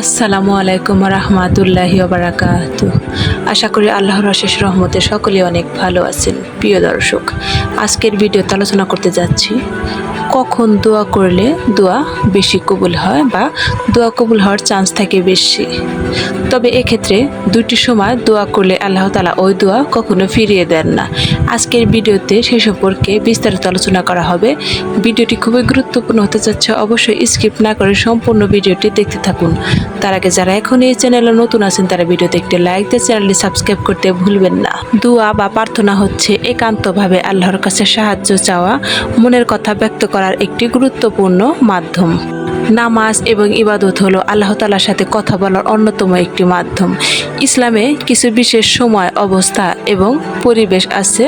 আসসালামু আলাইকুম রহমাতুল্লাহি বারাকাত আশা করি আল্লাহর অশেষ রহমতে সকলে অনেক ভালো আছেন। প্রিয় দর্শক, আজকের ভিডিওতে আলোচনা করতে যাচ্ছি কখন দোয়া করলে দোয়া বেশি কবুল হয় বা দোয়া কবুল হওয়ার চান্স থাকে বেশি? তবে এক্ষেত্রে দুটি সময় দোয়া করলে আল্লাহ তালা ওই দোয়া কখনো ফিরিয়ে দেন না। আজকের ভিডিওতে সেই সম্পর্কে বিস্তারিত আলোচনা করা হবে। ভিডিওটি খুবই গুরুত্বপূর্ণ হতে যাচ্ছে অবশ্যই স্কিপ না করে সম্পূর্ণ ভিডিওটি দেখতে থাকুন। তার আগে যারা এখন এই চ্যানেলে নতুন আছেন, তারা ভিডিওতে একটি লাইক দিয়ে চ্যানেলটি সাবস্ক্রাইব করতে ভুলবেন না। দোয়া বা প্রার্থনা হচ্ছে একান্তভাবে আল্লাহর কাছে সাহায্য চাওয়া, মনের কথা ব্যক্ত করার একটি গুরুত্বপূর্ণ মাধ্যম। নামাজ এবং ইবাদত হলো আল্লাহ তালার সাথে কথা বলার অন্যতম একটি মাধ্যম। ইসলামে কিছু বিশেষ সময়, অবস্থা এবং পরিবেশ আছে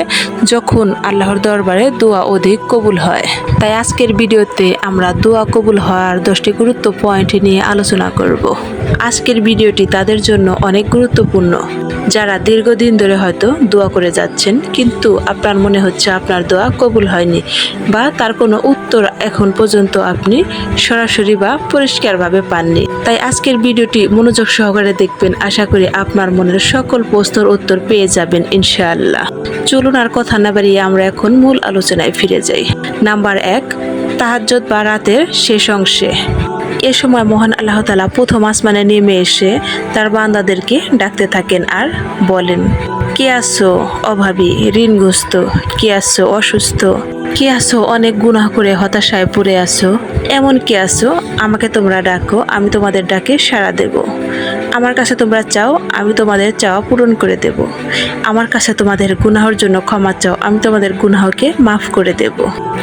যখন আল্লাহর দরবারে দোয়া অধিক কবুল হয়। তাই আজকের ভিডিওতে আমরা দোয়া কবুল হওয়ার দশটি গুরুত্ব পয়েন্ট নিয়ে আলোচনা করব। আজকের ভিডিওটি তাদের জন্য অনেক গুরুত্বপূর্ণ। যারা দীর্ঘদিন ধরে হয়তো দোয়া করে যাচ্ছেন, কিন্তু আপনার মনে হচ্ছে আপনার দোয়া কবুল হয়নি বা তার কোনো উত্তর এখন পর্যন্ত আপনি সরাসরি বা পরিষ্কারভাবে পাননি। তাই আজকের ভিডিওটি মনোযোগ সহকারে দেখবেন। আশা করি আপনার মনের সকল প্রশ্নের উত্তর পেয়ে যাবেন, ইনশাআল্লাহ। চলুন আর কথা না বাড়িয়ে আমরা এখন মূল আলোচনায় ফিরে যাই। নাম্বার এক তাহাজ্জত বা রাতের শেষ অংশে। এ সময় মহান আল্লাহ তালা প্রথম আসমানে নেমে এসে তার বান্দাদেরকে ডাকতে থাকেন আর বলেন, কে আসো অভাবী, ঋণগ্রস্ত? কে আসো অসুস্থ? কে আসো অনেক গুনাহ করে হতাশায় পড়ে আসো এমন কে আসো আমাকে তোমরা ডাকো, আমি তোমাদের ডাকে সাড়া দেব। আমার কাছে তোমরা চাও, আমি তোমাদের চাওয়া পূরণ করে দেব। আমার কাছে তোমাদের গুনাহর জন্য ক্ষমা চাও, আমি তোমাদের গুনাহকে মাফ করে দেব।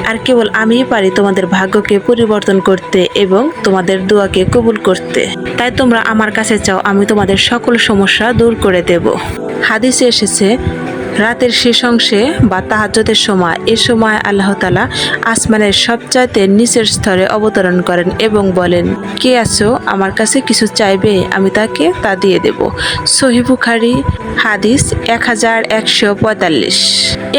আর কেবল আমিই পারি তোমাদের ভাগ্যকে পরিবর্তন করতে এবং তোমাদের দোয়াকে কবুল করতে। তাই তোমরা আমার কাছে চাও, আমি তোমাদের সকল সমস্যা দূর করে দেব। হাদিসে এসেছে রাতের শেষ অংশে বা তাহাজ্জতের সময়, এ সময় আল্লাহ তালা আসমানের সবচাইতে নিচের স্তরে অবতরণ করেন এবং বলেন, কে আছো? আমার কাছে কিছু চাইবে? আমি তাকে তা দিয়ে দেব। সহি বুখারি, হাদিস এক হাজার একশো পঁয়তাল্লিশ।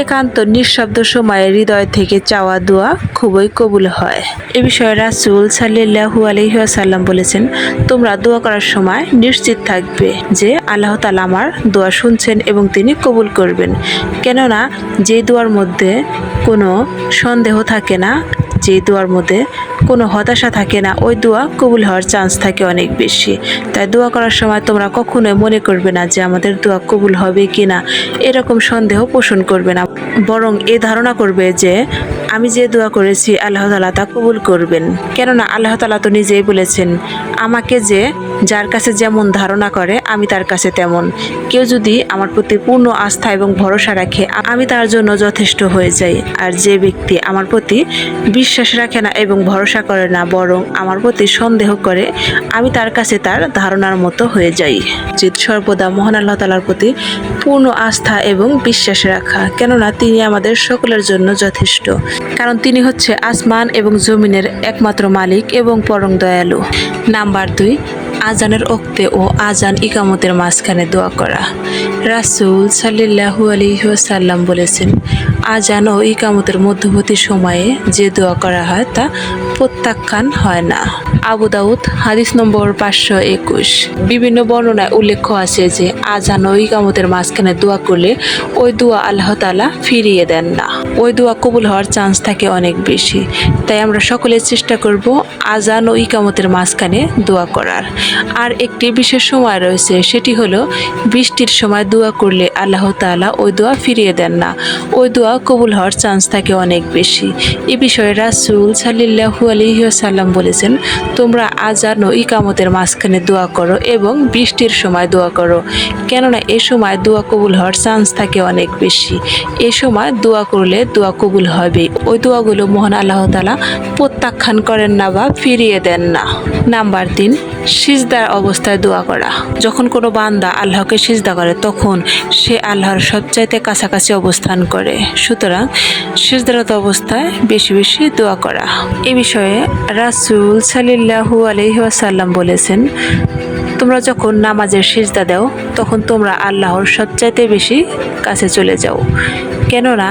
একান্ত নিঃশব্দ সময়ে হৃদয় থেকে চাওয়া দোয়া খুবই কবুল হয়। এ বিষয়ে রাসুল সাল্লাহু আলহিহাসাল্লাম বলেছেন, তোমরা দোয়া করার সময় নিশ্চিত থাকবে যে আল্লাহ তালা আমার দোয়া শুনছেন এবং তিনি কবুল করবেন। কেননা যে দোয়ার মধ্যে কোনো সন্দেহ থাকে না যে দোয়ার মধ্যে কোনো হতাশা থাকে না, ওই দোয়া কবুল হওয়ার চান্স থাকে অনেক বেশি। তাই দোয়া করার সময় তোমরা কখনোই মনে করবে না যে আমাদের দোয়া কবুল হবে কি না এরকম সন্দেহ পোষণ করবে না। বরং এ ধারণা করবে যে আমি যে দোয়া করেছি, আল্লাহ তালা তা কবুল করবেন। কেননা আল্লাহ তালা তো নিজেই বলেছেন, আমাকে যে যার কাছে যেমন ধারণা করে, আমি তার কাছে তেমন। কেউ যদি আমার প্রতি পূর্ণ আস্থা এবং ভরসা রাখে, আমি তার জন্য যথেষ্ট হয়ে যাই। আর যে ব্যক্তি আমার প্রতি বিশ্বাস রাখে না এবং ভরসা করে না, বরং আমার প্রতি সন্দেহ করে, আমি তার কাছে তার ধারণার মতো হয়ে যাই। জিত সর্বদা মহান আল্লাহ তালার প্রতি পূর্ণ আস্থা এবং বিশ্বাস রাখা, কেননা তিনি আমাদের সকলের জন্য যথেষ্ট। কারণ তিনি হচ্ছে আসমান এবং জমিনের একমাত্র মালিক এবং পরম দয়ালু। নাম্বার দুই আজানের ওক্তে ও আজান ইকামতের মাঝখানে দোয়া করা। রাসুল সাল্লাহু আলহিহাসাল্লাম বলেছেন, আজান ও ইকামতের মধ্যবর্তী সময়ে যে দোয়া করা হয় তা প্রত্যাখ্যান হয় না। আবু দাউদ, হাদিস নম্বর পাঁচশো একুশ। বিভিন্ন বর্ণনায় উল্লেখ আছে যে, আজান ও ইকামতের মাঝখানে দোয়া করলে ওই দোয়া আল্লাহ তালা ফিরিয়ে দেন না। ওই দোয়া কবুল হওয়ার চান্স থাকে অনেক বেশি। তাই আমরা সকলে চেষ্টা করব আজান ও ইকামতের মাঝখানে দোয়া করার। আর একটি বিশেষ সময় রয়েছে, সেটি হলো বৃষ্টির সময় দোয়া করলে আল্লাহ তাআলা ওই দোয়া ফিরিয়ে দেন না। ওই দোয়া কবুল হওয়ার চান্স থাকে অনেক বেশি। এ বিষয়ে রাসুল সাল্লাহু আলহিহাসাল্লাম বলেছেন, তোমরা আজান ও ইকামতের মাঝখানে দোয়া করো এবং বৃষ্টির সময় দোয়া করো। কেননা এ সময় দোয়া কবুল হওয়ার চান্স থাকে অনেক বেশি। এ সময় দোয়া করলে দোয়া কবুল হবে। ওই দোয়াগুলো মহান আল্লাহ তালা প্রত্যাখ্যান করেন না বা ফিরিয়ে দেন না। নাম্বার তিন সিজদার অবস্থায় দোয়া করা। যখন কোনো বান্দা আল্লাহকে সিজদা করে, তখন সে আল্লাহর সবচাইতে কাছাকাছি অবস্থান করে। সুতরাং সিজদারত অবস্থায় বেশি বেশি দোয়া করা। এ বিষয়ে রাসুল সাল্লাহু আলহিহাসাল্লাম বলেছেন তোমরা যখন নামাজের সিজদা দাও, তখন তোমরা আল্লাহর সবচাইতে বেশি কাছে চলে যাও। কেননা,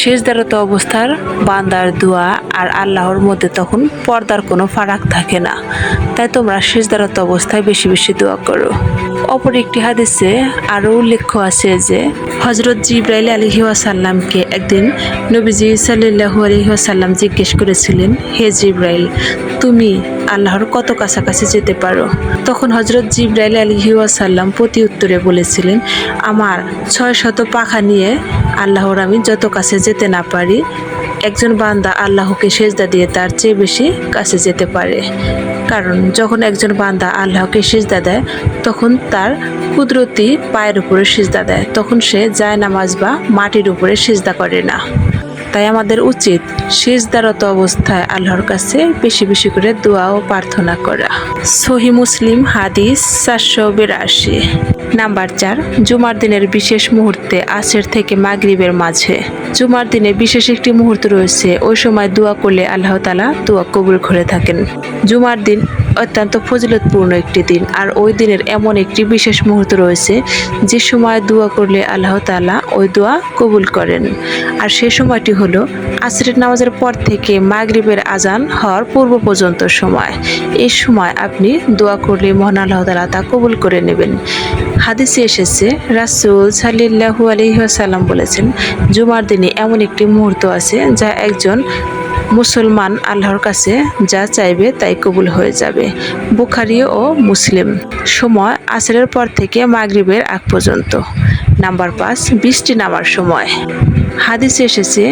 সিজদারত অবস্থার বান্দার দোয়া আর আল্লাহর মধ্যে তখন পর্দার কোনো ফারাক থাকে না। তাই তোমরা সিজদারত অবস্থায় বেশি বেশি দোয়া করো। অপর একটি হাদিসে আরও উল্লেখ্য আছে যে হজরত জিব্রাইল আলহি ওয়াসাল্লামকে একদিন নবীজি সাল্লাহু আলহি ওয়াসাল্লাম জিজ্ঞেস করেছিলেন, হে জিব্রাইল, তুমি আল্লাহর কত কাছাকাছি যেতে পারো। তখন হজরত জিব্রাইল আলহি ওয়াসাল্লাম প্রতি উত্তরে বলেছিলেন, আমার ছয় শত পাখা নিয়ে আল্লাহর আমি যত কাছে যেতে না পারি, একজন বান্দা আল্লাহকে সেজদা দিয়ে তার চেয়ে বেশি কাছে যেতে পারে। কারণ যখন একজন বান্দা আল্লাহকে সিজদা দেয়, তখন তার কুদরতি পায়ের উপরে সিজদা দেয়, তখন সে যায় নামাজ বা মাটির উপরে সিজদা করে না। তাই আমাদের উচিত সিজদারত অবস্থায় আল্লাহর কাছে বেশি বেশি করে দোয়া ও প্রার্থনা করা। সহি মুসলিম হাদিস চারশো বিরাশি। নাম্বার চার, জুমার দিনের বিশেষ মুহূর্তে আসের থেকে মাগরিবের মাঝে। জুমার দিনে বিশেষ একটি মুহূর্ত রয়েছে, ওই সময় দোয়া করলে আল্লাহ তালা দোয়া কবুল করে থাকেন। জুমার দিন অত্যন্ত ফজিলতপূর্ণ একটি দিন, আর ওই দিনের এমন একটি বিশেষ মুহূর্ত রয়েছে, যে সময় দোয়া করলে আল্লাহ তালা ওই দোয়া কবুল করেন। আর সে সময়টি হলো আসরের নামাজের পর থেকে মাগরিবের আজান হওয়ার পূর্ব পর্যন্ত সময়। এই সময় আপনি দোয়া করলে মহান আল্লাহ তালা তা কবুল করে নেবেন। হাদিসে এসেছে, রাসুল সাল্লাহু আলহিহাসাল্লাম বলেছেন, জুমার দিনে এমন একটি মুহূর্ত আছে যা একজন মুসলমান আল্লাহর কাছে যা চাইবে তাই কবুল হয়ে যাবে, বুখারি ও মুসলিম। সময় আসরের পর থেকে মাগরিবের আগ পর্যন্ত। নাম্বার পাঁচ, বৃষ্টি নামার সময়। হাদিসে এসেছে,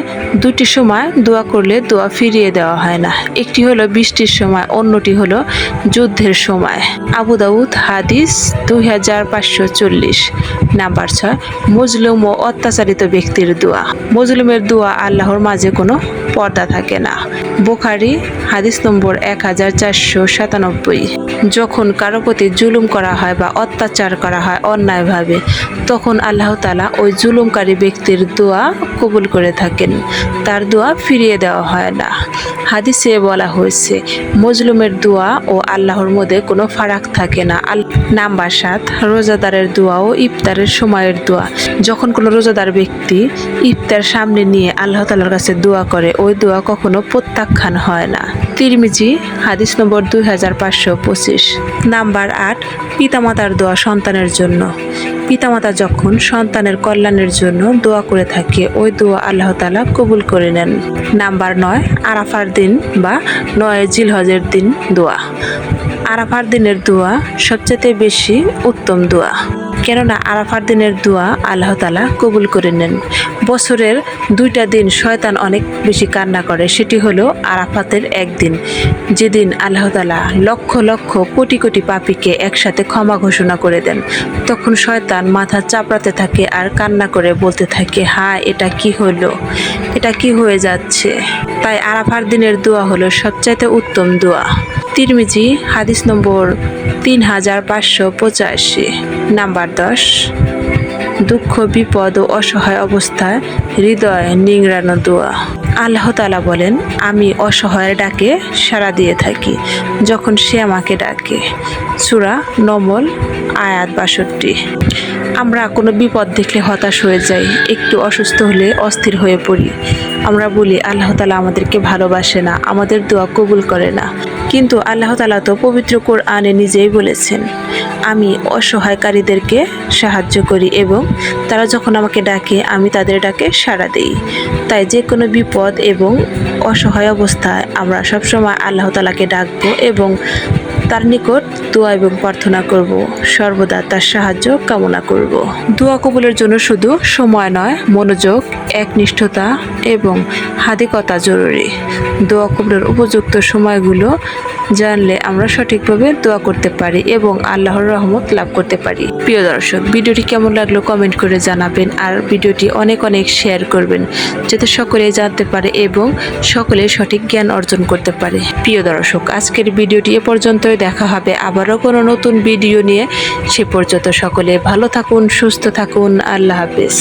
দুটি সময় দোয়া করলে দোয়া ফিরিয়ে দেওয়া হয় না। একটি হলো বৃষ্টির সময়, অন্যটি হলো যুদ্ধের সময়। আবু দাউদ হাদিস দুই হাজার পাঁচশো চল্লিশ। নাম্বার ছয়, মজলুম ও অত্যাচারিত ব্যক্তির দোয়া। মজলুমের দোয়া আল্লাহর মাঝে কোনো পর্দা থাকে না। বোখারি, হাদিস নম্বর এক হাজার চারশো সাতানব্বই। যখন কারও প্রতি জুলুম করা হয় বা অত্যাচার করা হয় অন্যায়ভাবে, তখন আল্লাহ তালা ওই জুলুমকারী ব্যক্তির দোয়া কবুল করে থাকেন। তার দোয়া ফিরিয়ে দেওয়া হয় না। হাদিসে বলা হয়েছে, মজলুমের দোয়া ও আল্লাহর মধ্যে কোনো ফারাক থাকে না। আল নাম্বার সাত, রোজাদারের দোয়া ও ইফতারের সময়ের দোয়া। যখন কোনো রোজাদার ব্যক্তি ইফতার সামনে নিয়ে আল্লাহ তালার কাছে দোয়া করে, ওই দোয়া কখনো প্রত্যাখ্যান হয় না। তিরমিজি, হাদিস নম্বর দুই হাজার পাঁচশো পঁচিশ। নাম্বার আট, পিতামাতার দোয়া সন্তানের জন্য। পিতামাতা যখন সন্তানের কল্যাণের জন্য দোয়া করে থাকে, ওই দোয়া আল্লাহ তালা কবুল করে নেন। নাম্বার নয়, আরাফার দিন বা নয় জিলহজের দিন দোয়া। আরাফার দিনের দোয়া সবচেয়ে বেশি উত্তম দোয়া। কেননা আরাফার দিনের দোয়া আল্লাহ তালা কবুল করে নেন। বছরের দুইটা দিন শয়তান অনেক বেশি কান্না করে, সেটি হলো আরাফাতের একদিন। যেদিন আল্লাহ তালা লক্ষ লক্ষ কোটি কোটি পাপিকে একসাথে ক্ষমা ঘোষণা করে দেন, তখন শয়তান মাথা চাপড়াতে থাকে আর কান্না করে বলতে থাকে, হায়, এটা কি হলো? এটা কি হয়ে যাচ্ছে? তাই আরাফার দিনের দোয়া হলো সবচাইতে উত্তম দোয়া। তিরমিজি হাদিস নম্বর তিন হাজার পাঁচশো পঁচাশি। নাম্বার দশ, দুঃখ, বিপদ ও অসহায় অবস্থায় হৃদয় নিংড়ানো দোয়া। আল্লাহ তালা বলেন, আমি অসহায় ডাকে সাড়া দিয়ে থাকি, যখন সে আমাকে ডাকে। সুরা নমল, আয়াত বাষট্টি। আমরা কোনো বিপদ দেখলে হতাশ হয়ে যাই, একটু অসুস্থ হলে অস্থির হয়ে পড়ি। আমরা বলি, আল্লাহ তালা আমাদেরকে ভালোবাসে না, আমাদের দোয়া কবুল করে না। কিন্তু আল্লাহ তালা তো পবিত্র কোরআনে নিজেই বলেছেন, আমি অসহায়কারীদেরকে সাহায্য করি এবং তারা যখন আমাকে ডাকে, আমি তাদের ডাকে সাড়া দিই। তাই যে কোনো বিপদ এবং অসহায় অবস্থায় আমরা সবসময় আল্লাহ তালাকে ডাকবো এবং তার নিকট দোয়া এবং প্রার্থনা করব। সর্বদা তার সাহায্য কামনা করব। দোয়া কবুলের জন্য শুধু সময় নয়, মনোযোগ, একনিষ্ঠতা এবং হাদিকতা জরুরি। দোয়া কবুলের উপযুক্ত সময়গুলো জানলে আমরা সঠিকভাবে দোয়া করতে পারি এবং আল্লাহর রহমত লাভ করতে পারি। প্রিয় দর্শক, ভিডিওটি কেমন লাগল কমেন্ট করে জানাবেন আর ভিডিওটি অনেক অনেক শেয়ার করবেন যাতে সকলে জানতে পারে এবং সকলে সঠিক জ্ঞান অর্জন করতে পারে। প্রিয় দর্শক, আজকের ভিডিওটি এ পর্যন্তই। দেখা হবে আবারও কোনো নতুন ভিডিও নিয়ে। সে পর্যন্ত সকলে ভালো থাকুন, সুস্থ থাকুন। আল্লাহ হাফেজ।